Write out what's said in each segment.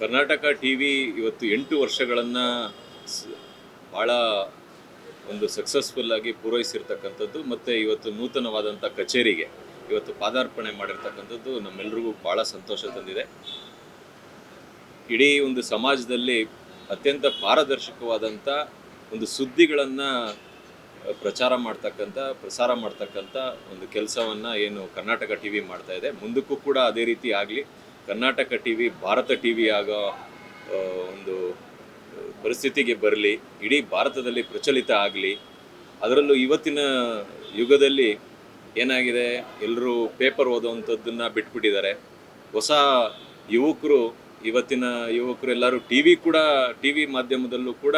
Karnataka T V ಇವತ್ತು ಎಂಟು ವರ್ಷಗಳನ್ನು ಭಾಳ ಒಂದು ಸಕ್ಸಸ್ಫುಲ್ಲಾಗಿ ಪೂರೈಸಿರ್ತಕ್ಕಂಥದ್ದು ಮತ್ತು ಇವತ್ತು ನೂತನವಾದಂಥ ಕಚೇರಿಗೆ ಇವತ್ತು ಪಾದಾರ್ಪಣೆ ಮಾಡಿರ್ತಕ್ಕಂಥದ್ದು ನಮ್ಮೆಲ್ಲರಿಗೂ ಭಾಳ ಸಂತೋಷ ತಂದಿದೆ. ಇಡೀ ಒಂದು ಸಮಾಜದಲ್ಲಿ ಅತ್ಯಂತ ಪಾರದರ್ಶಕವಾದಂಥ ಒಂದು ಸುದ್ದಿಗಳನ್ನು ಪ್ರಚಾರ ಮಾಡ್ತಕ್ಕಂಥ, ಪ್ರಸಾರ ಮಾಡ್ತಕ್ಕಂಥ ಒಂದು ಕೆಲಸವನ್ನು ಏನು ಕರ್ನಾಟಕ ಟಿ ವಿ ಇದೆ. ಮುಂದಕ್ಕೂ ಕೂಡ ಅದೇ ರೀತಿ ಆಗಲಿ. Karnataka T V Bharat T V ಆಗೋ ಒಂದು ಪರಿಸ್ಥಿತಿಗೆ ಬರಲಿ, ಇಡೀ ಭಾರತದಲ್ಲಿ ಪ್ರಚಲಿತ ಆಗಲಿ, ಅದರಲ್ಲೂ ಇವತ್ತಿನ ಯುಗದಲ್ಲಿ ಏನಾಗಿದೆ ಎಲ್ಲರೂ ಪೇಪರ್ ಓದೋವಂಥದ್ದನ್ನು ಬಿಟ್ಬಿಟ್ಟಿದ್ದಾರೆ. ಹೊಸ ಯುವಕರು, ಇವತ್ತಿನ ಯುವಕರು ಎಲ್ಲರೂ ಟಿ ವಿ ಕೂಡ ಟಿ ವಿ ಮಾಧ್ಯಮದಲ್ಲೂ ಕೂಡ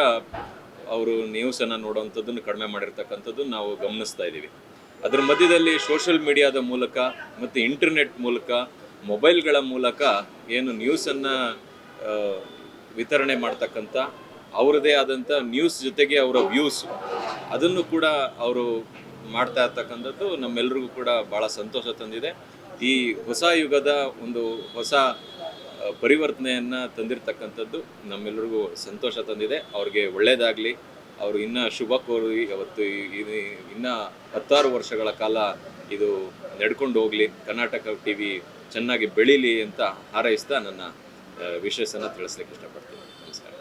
ಅವರು ನ್ಯೂಸನ್ನು ನೋಡೋವಂಥದ್ದನ್ನು ಕಡಿಮೆ ಮಾಡಿರ್ತಕ್ಕಂಥದ್ದು ನಾವು ಗಮನಿಸ್ತಾ ಇದ್ದೀವಿ. ಅದರ ಮಧ್ಯದಲ್ಲಿ ಸೋಷಿಯಲ್ ಮೀಡಿಯಾದ ಮೂಲಕ ಮತ್ತು ಇಂಟರ್ನೆಟ್ ಮೂಲಕ ಮೊಬೈಲ್ಗಳ ಮೂಲಕ ಏನು ನ್ಯೂಸನ್ನು ವಿತರಣೆ ಮಾಡ್ತಕ್ಕಂಥ ಅವರದೇ ಆದಂಥ ನ್ಯೂಸ್ ಜೊತೆಗೆ ಅವರ ವ್ಯೂಸ್, ಅದನ್ನು ಕೂಡ ಅವರು ಮಾಡ್ತಾ ಇರ್ತಕ್ಕಂಥದ್ದು ನಮ್ಮೆಲ್ರಿಗೂ ಕೂಡ ಭಾಳ ಸಂತೋಷ ತಂದಿದೆ. ಈ ಹೊಸ ಯುಗದ ಒಂದು ಹೊಸ ಪರಿವರ್ತನೆಯನ್ನು ತಂದಿರತಕ್ಕಂಥದ್ದು ನಮ್ಮೆಲ್ಲರಿಗೂ ಸಂತೋಷ ತಂದಿದೆ. ಅವ್ರಿಗೆ ಒಳ್ಳೆಯದಾಗಲಿ ಅವರು ಇನ್ನೂ ಶುಭ ಕೋರಿ, ಅವತ್ತು ಇನ್ನೂ ಹತ್ತಾರು ವರ್ಷಗಳ ಕಾಲ ಇದು ನಡ್ಕೊಂಡು ಹೋಗಲಿ ಕರ್ನಾಟಕ ಟಿ ವಿ ಚೆನ್ನಾಗಿ ಬೆಳೀಲಿ ಅಂತ ಹಾರೈಸ್ತಾ ನನ್ನ ವಿಶೇಷನ ತಿಳಿಸ್ಲಿಕ್ಕೆ ಇಷ್ಟಪಡ್ತೀನಿ. ನಮಸ್ಕಾರ.